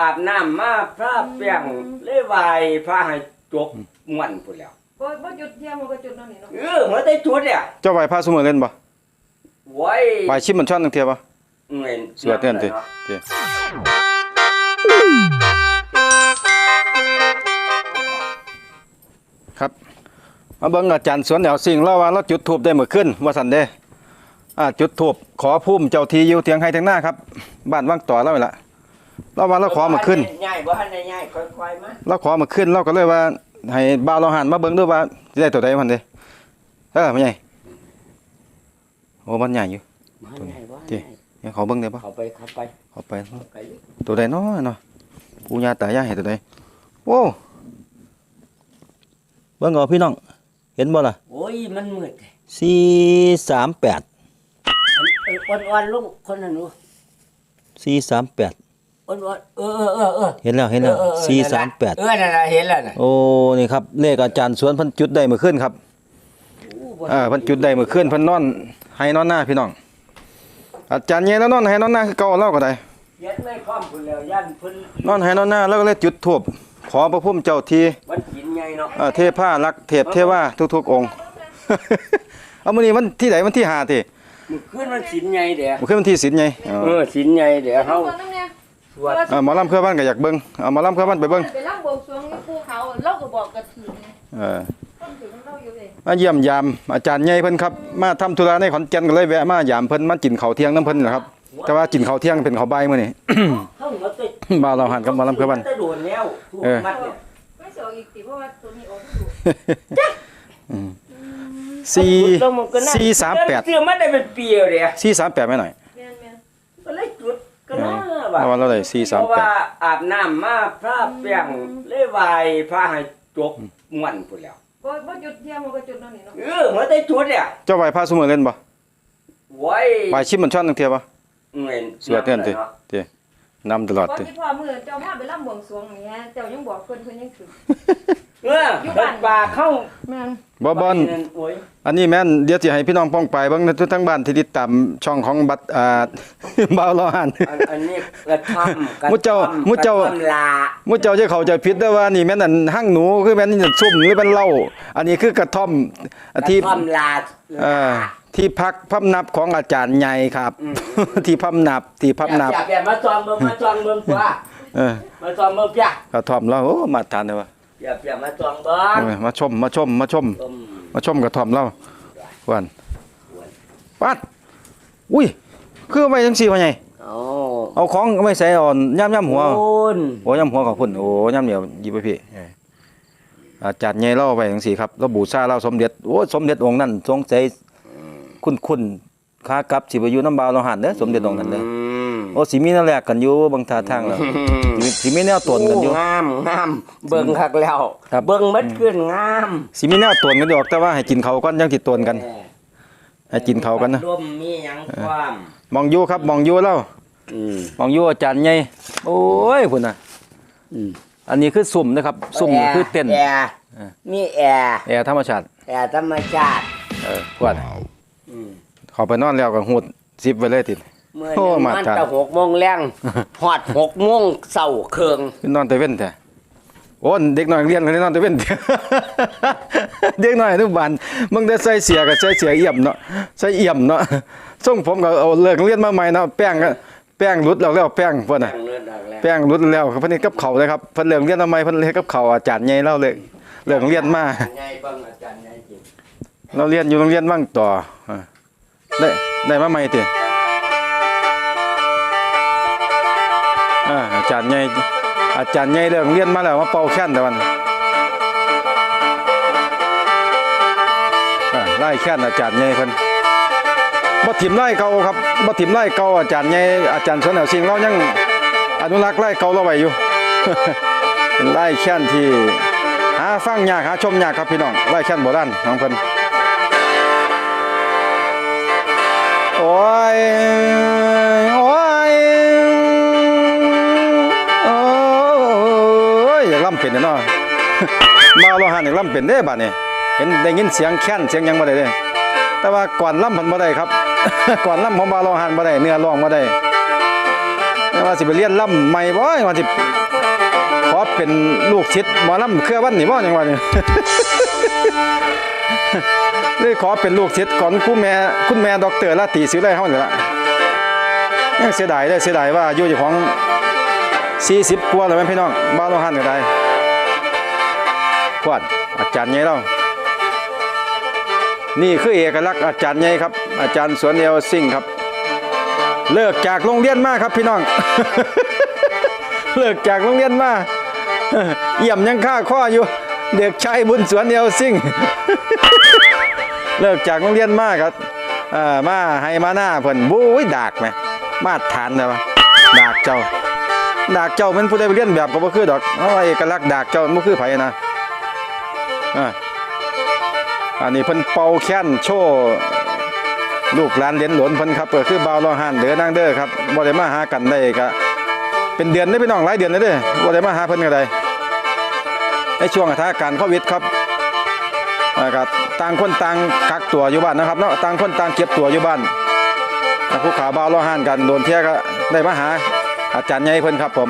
อาบน้ำมาพระเปียงเลยไหวพระให้จบม่วนพุ่นแล้วบ่บ่หยุดเที่ยวมันก็จุดนั่นนี่เนาะเออหัวได้จุดเนี่ยเจ้าไหวพระซุมื้อเล่นบ่ไว้ไหวชิมมันช่อนจังเที่ยบ่เงินสวดเตือนติเติครับมาเบิ่งอาจารย์สวนแนวสิ่งเล่าว่าเราจุดธูปได้เมื่อคืนว่าซั่นเด้อ่าจุดธูปขอภูมิเจ้าที่อยู่เถียงให้เถียงหน้าครับ บ้านวังต่อเรานี่ล่ะ เราว่าเราขอมาขึ้นง่ายบ่ทันได้ง่ายค่อยๆมาเราขอมาขึ้นเราก็เลยว่า ให้บ่าวเราหันมาเบิ่งดูว่าสิได้ตัวใดมันเด้เออไม่ใหญ่โอ้มันใหญ่อยู่มาง่ายบ่ติเดี๋ยวขอเบิ่งได้บ่เข้าไปเข้าไปขอไปเข้าไปเลยตัวใดเนาะเนาะปู่ย่าตายายให้ตัวใดโอ้เบิ่งเอาพี่น้อง เห็นบ่ล่ะโอ้ยมันมืด438เอ้อ่อนๆลุงคนนั้นรู้438 อ่อนๆเออเออเออเออเห็นแล้วเห็นแล้วเออเออเออนั่นล่ะ438เออนั่นน่ะเห็นแล้วน่ะโอ้นี่ครับเลขอาจารย์สวนเพิ่นจุดได้เมื่อคืนครับอู้บ่เออเพิ่นจุดได้เมื่อคืนเพิ่นนอนให้นอนหน้าพี่น้อง อาจารย์ใหญ่แล้วนอนให้นอนหน้าคือเก่าเราก็ได้ เย็ดไม่พร้อมพุ่นแล้วยันเพิ่นนอนให้นอนหน้าแล้วก็เลยจุดธูปขอพระพุ่มเจ้าที่วันกินใหญ่เนาะเอ่อเทพารักษ์เทพเทวาทุกๆองค์ เอามื้อนี้วันที่ไหนวันที่5ติมื้อคืนมันสินใหญ่เด้อมื้อคืนวันที่10ไงอ๋อเออสินใหญ่เด้อเฮา ส่วนน้ำเนี่ยสวดเออหมอลำเพื่อบ้านก็อยากเบิ่งเอาหมอลำเพื่อบ้านไปเบิ่งไปล่างบวงสรวงอยู่ภูเขาเราก็บอกกระถือนี่เออต้นถือของเราอยู่เลยมาเยี่ยมยามอาจารย์ใหญ่เพิ่นครับมาทำธุระในขอนแก่นก็เลยแวะมายามเพิ่นมากินข้าวเที่ยงน้ำเพิ่นแหละครับแต่ว่ากินข้าวเที่ยงเป็นข้าวบ่ายมื้อนี้เฮาหัวติดบ่าวเราหันกับหมอลำเพื่อบ้านแต่โดนแล้วถูกเออ มัดเนี่ยไม่เสียวอีกติเพราะว่าตัวนี้ออกถูกสี่แล้วมันก็น่สี่สามแปดเสื้อมันได้เป็นปีแล้วเด้อสี่สามแปดไม่หน่อย น่าเพราะว่าเราได้สี่เพสามราะแปดว่าอาบน้ำมาพระเปียงเลยไหวพระให้จบม่วนพุ่นแล้วบ่บ่หยุดเที่ยวมันก็จุดนั่นนี่เนาะเออหัวได้จุดเนี่ยเจ้าไหวพระสมือเล่นบ่ไว้ไหวชิมมันช่อนตั้งเทียบ่เงินสวดเตือนติเตินำตลอดก่อนติ ที่พ่อมื้อเจ้ามาไปล่ำบวงสรวงนี่ฮะเจ้ายังบอกเพิ่นเพิ่นยังถือ เออเฮ็ดปลาเข้าแม่นบ่บ่อนนั่นโอ้ยอันนี้แม่นเดี๋ยวสิให้พี่น้องป้องไปเบิ่งทุกทั้งบ้านที่ติดตามช่องของบัตรอ่า บ่าวรอหัน อันอันนี้กระท่อมกระมุดเจ้าท่อมุดเจ้า กระท่อมลามุเจ้าจะเข้าใจผิดเด้อว่านี่แม่นอันหั่งหนูคือแม่นซุ่มหรือเป็นเหล้าอันนี้คือกระท่อมกระที่ ท่อมลาเอ่อที่พักพำนับของอาจารย์ใหญ่ครับ ที่พำนับที่พำนับอย่าอย่ามาจองเบิ่งมาจองเบิ่งตัวเออมาจองเบิ่งจ้ะกระท่อมเราโอ้มาทานเด้อว่า อย่าอย่ามาจองเบิ่งเออมาชมมาชมมาชมอืมมาชมกระท่อมเราวันปัดอุ้ยคือเอาไว้จังซี่ว่าไงโอ้เอาของเอาไว้ใส่อ่อนย่ำๆหัวโอ้นโอ้ย่ำหัวของพุ่นโอ้ย่ำเหนียวหยิบไปพี่เอออาจารย์ใหญ่เล่าไปจังซี่ครับเราบูชาเราสมเด็จโอ้สมเด็จองค์นั้นทรงใจคุ้นๆค้ากลับสิไปอยู่น้ำบาวเราหันเด้อสมเด็จองค์นั้นเด้อม โอ้สิมีแนวแลกกันอยู่บางท่าทางแล้วสิสิมีแนวตนกันอยู่โงามงามเบิ่งคักแล้วครับ เบิ่งมัดขึ้นงามสิมีแนวตนกันอยู่หรอกแต่ว่าให้กินเขาวก่อนยังสิตนกันให้กินเขาวกันนะร่มมีหยังความมองอยู่ครับมองอยู่แล้วอืม มองอยู่อาจารย์ใหญ่โอ้ยพุ่นน่ะอืม อันนี้คือสุ่มนะครับ สุ่มแร์คือเต้นแอร์เออมีแอร์แอร์ธรรมชาติแอร์ธรรมชาติเออพวดอืม เข้าไปนอนแล้วก็หูดซิบไว้เลยติด เมื่อโอ้นี้มามันทานแต่หกโมงแรงฮอดหกโมงเสาเคืองคือนอนแต่เว้นแท้โอ้นเด็กน้อยเรียนกันได้นอนแต่เว้น เด็กน้อยอนุบาลมึงได้ใส่เสียก็ใส่เสียเอี่ยมเนาะใส่เอี่ยมเนาะส่งผมก็เอาเลิกเรียนมาใหม่เนาะแป้งก็แป้งหลุดแล้วแล้วแป้งเพิ่นน่ะแป้งเลือดออกแล้วแป้งรุดแล้วเพิ่นนี่กับเขาวเลยครับเพิ่นเลิกเรียนทำไมเพิ่นเรียนกับเขาวอาจารย์ใหญ่เล่าเลยเลิกเรียนมาไงบ้างอาจารย์ไงจริงเราเรียนอยู่โรงเรียนว่างต่ออ่าได้ได้มาใหม่ติ จารย์ใหญ่อาจารย์ใหญ่เลิกเรียนมาแล้วมาเป่าแค้นแต่วันไล่แค้นอาจารย์ใหญ่เพิ่นบ่ถิ่มไล่เก่าครับบ่ถิ่มไล่เก่าอาจารย์ใหญ่อาจารย์สวนแนวสิ่งเรายังอนุรักษ์ไล่เก่าเราไว้อยู่เป็นไล่แค้นที่หาฟังยากหาชมยากครับพี่น้องไล่แค้นโบราณของเพิ่นโอ้ย ล่ำเป็นเนาะมาโลหะอยากล่ำเป็นเด้บัดนี้เห็นได้ยินเสียงแค้นเสียงยังบ่ได้เด้แต่ว่าก่อนล่ำเพิ่นบ่ได้ครับ ก่อนล่ำของบาโลหะบ่ได้เนื้อร้องบ่ได้ว่าสิไปเรียนล่ำใหม่บ่ว่าสิขอเป็นลูกศิษย์หมอล่ำเครือวันนี่บ่จังว่านี่เลยขอเป็นลูกศิษย์ของคุณแม่คุณแม่ดอกเตอร์ลาตรีศิวไลเฮานี่ล่ะยังเสียดายเด้เสียดายว่าอยุเจ้าของ 40กว่าแล้วแม่พี่น้องบ้านโลหันก็ได้พวดอาจารย์ใหญ่เรานี่คือเอกลักษณ์อาจารย์ใหญ่ครับ อาจารย์สวนเอลซิงครับ เลิกจากโรงเรียนมาครับพี่น้อง เลิกจากโรงเรียนมาเยี่ยมยังค่าข้ออยู่ เด็กชายบุญสวนเอลซิงเลิกจากโรงเรียนมาครับมาให้มาหน้าเพิ่นบู้ยดากไหมมาตรฐานเลยวะดากเจ้า ดากเจ้ามันผู้ใดไปเรียนแบบก็บ่คือดอกเพราะว่าเอกลักษณ์ดากเจ้ามันบ่คือไผนะอ่าอันนี้เพิ่นเป่าแค้นโชว์ลูกหลานเหรียญหลนเพิ่นครับก็คือบ่าวรอหานเด้อนางเด้อครับบ่ได้มาหากันได้ก็เป็นเดือนได้พี่น้องหลายเดือนเลยเด้อบ่ได้มาหาเพิ่นก็ได้ในช่วงสถานการณ์โควิดครับอ่าก็ต่างคนต่างกักตัวอยู่บ้านนะครับเนาะต่างคนต่างเก็บตัวอยู่บ้านผู้ขาบ่าวรอหานกันโดนเที่ยก็ได้มาหา อาจารย์ใหญ่เพิ่นครับผม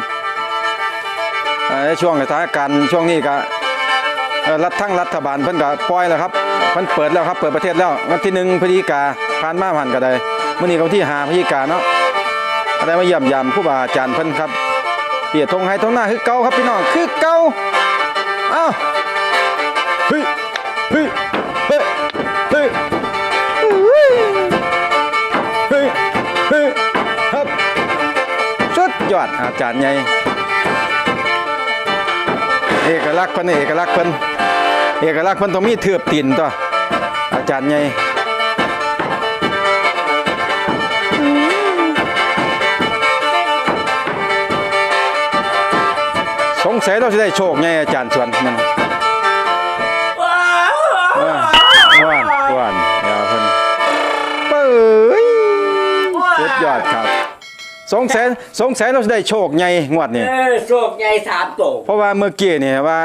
ช่วงสถานการณ์ช่วงนี้ก็รัฐทั้งรัฐบาลเพิ่นก็ปล่อยแล้วครับเพิ่นเปิดแล้วครับเปิดประเทศแล้ววันที่หนึ่งพฤศจิกาผ่านมาผ่านก็ได้มื้อนี้ก็วันที่5พฤศจิกาเนาะก็ได้มาเยี่ยมยามครูบาอาจารย์เพิ่นครับเปียทงให้ทงหน้าคือเก่าครับพี่น้องคือเก่าอ้าเฮ้ยเฮ้ยเฮ้ยาดอาจารย์ใหญ่เอกลักษณ์เพิ่นเอกลักษณ์เพิ่นเอกลักษณ์เพิ่นต้องมีเทือบตีนตัวอาจารย์ใหญ่สงสัยเราจะได้โชคไงอาจารย์สวนมัน สงสัยสงสัยเราจะได้โชคใหญ่งวดนี้เอ้ยโชคใหญ่สามโตเพราะว่าเมื่อกี้เนี่ยว่า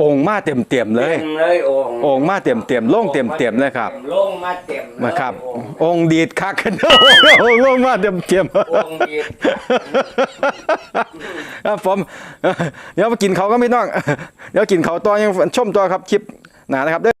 องค์มาเต็มเต็มๆเลย ต็มเลยโอ่งองค์มาเต็มเต็มๆโล่งเต็มเต็มๆเลยครับลงมาเต็มเลยมาครับโอ่งองค์ดีดคักขึ้นองค์ลงมาเต็มเต็มๆองค์ดีดครับผมเดี๋ยวมากินเขาวก็ไม่ต้อง เดี๋ยวกินเขาวต่อยังชมตัวครับคลิปหนานะครับ